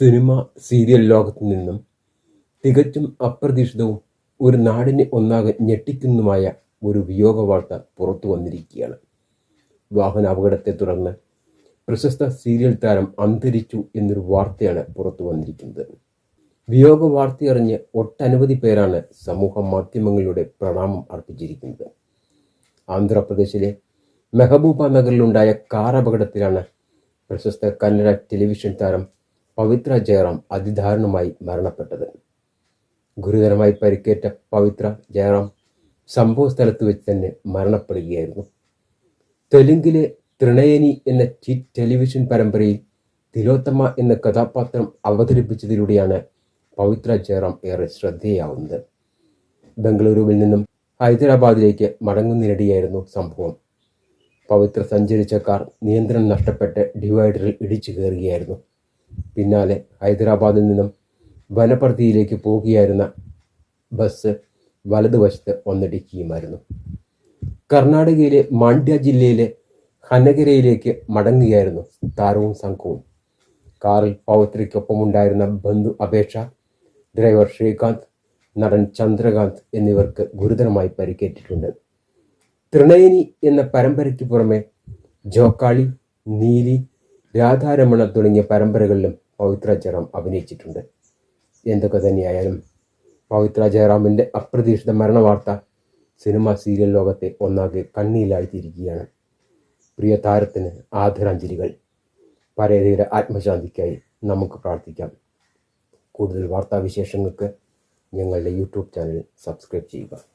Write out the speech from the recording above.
Cinema serial ലോകത്തു നിന്നും തികച്ചും അപ്രതീക്ഷിതവും ഒരു നാടിനെ ഒന്നാകെ ഞെട്ടിക്കുന്നതുമായ ഒരു വിയോഗ വാർത്ത പുറത്തു വന്നിരിക്കുകയാണ്. വാഹന അപകടത്തെ തുടർന്ന് പ്രശസ്ത സീരിയൽ താരം അന്തരിച്ചു എന്നൊരു വാർത്തയാണ് പുറത്തു വന്നിരിക്കുന്നത്. വിയോഗ വാർത്തയറിഞ്ഞ് ഒട്ടനവധി പേരാണ് സമൂഹ മാധ്യമങ്ങളിലൂടെ പ്രണാമം അർപ്പിച്ചിരിക്കുന്നത്. ആന്ധ്രാപ്രദേശിലെ മെഹബൂബ നഗറിലുണ്ടായ കാർ അപകടത്തിലാണ് പ്രശസ്ത കന്നഡ ടെലിവിഷൻ താരം പവിത്ര ജയറാം അതിദാരുണമായി മരണപ്പെട്ടത്. ഗുരുതരമായി പരിക്കേറ്റ പവിത്ര ജയറാം സംഭവ സ്ഥലത്ത് വെച്ച് തന്നെ മരണപ്പെടുകയായിരുന്നു. തെലുങ്കിലെ ത്രിണയനി എന്ന ടി ടെലിവിഷൻ പരമ്പരയിൽ തിലോത്തമ എന്ന കഥാപാത്രം അവതരിപ്പിച്ചതിലൂടെയാണ് പവിത്ര ജയറാം ഏറെ ശ്രദ്ധേയാവുന്നത്. ബംഗളൂരുവിൽ നിന്നും ഹൈദരാബാദിലേക്ക് മടങ്ങുന്നതിനിടെയായിരുന്നു സംഭവം. പവിത്ര സഞ്ചരിച്ച കാർ നിയന്ത്രണം നഷ്ടപ്പെട്ട് ഡിവൈഡറിൽ ഇടിച്ചു കയറുകയായിരുന്നു. പിന്നാലെ ഹൈദരാബാദിൽ നിന്നും വനപ്രതിയിലേക്ക് പോകുകയായിരുന്ന ബസ് വലതുവശത്ത് ഒന്നിടിക്കുകയുമായിരുന്നു. കർണാടകയിലെ മാണ്ഡ്യ ജില്ലയിലെ ഹനഗരയിലേക്ക് മടങ്ങുകയായിരുന്നു താരവും സംഘവും. കാറിൽ പൗത്രിക്കൊപ്പമുണ്ടായിരുന്ന ബന്ധു അപേക്ഷ ഡ്രൈവർ ശ്രീകാന്ത് നടൻ ചന്ദ്രകാന്ത് എന്നിവർക്ക് ഗുരുതരമായി പരിക്കേറ്റിട്ടുണ്ട്. ത്രിണയനി എന്ന പരമ്പരയ്ക്ക് പുറമെ ജോക്കാളി നീലി രാധാരമണ തുടങ്ങിയ പരമ്പരകളിലും പവിത്ര ജയറാം അഭിനയിച്ചിട്ടുണ്ട്. എന്തൊക്കെ തന്നെയായാലും പവിത്ര ജയറാമിന്റെ അപ്രതീക്ഷിത മരണവാർത്ത സിനിമ സീരിയൽ ലോകത്തെ ഒന്നാകെ കണ്ണീലാഴ്ത്തിയിരിക്കുകയാണ് പ്രിയ താരത്തിന് ആദരാഞ്ജലികൾ. പരേതയുടെ ആത്മശാന്തിക്കായി നമുക്ക് പ്രാർത്ഥിക്കാം. കൂടുതൽ വാർത്താവിശേഷങ്ങൾക്ക് ഞങ്ങളുടെ യൂട്യൂബ് ചാനൽ സബ്സ്ക്രൈബ് ചെയ്യുക.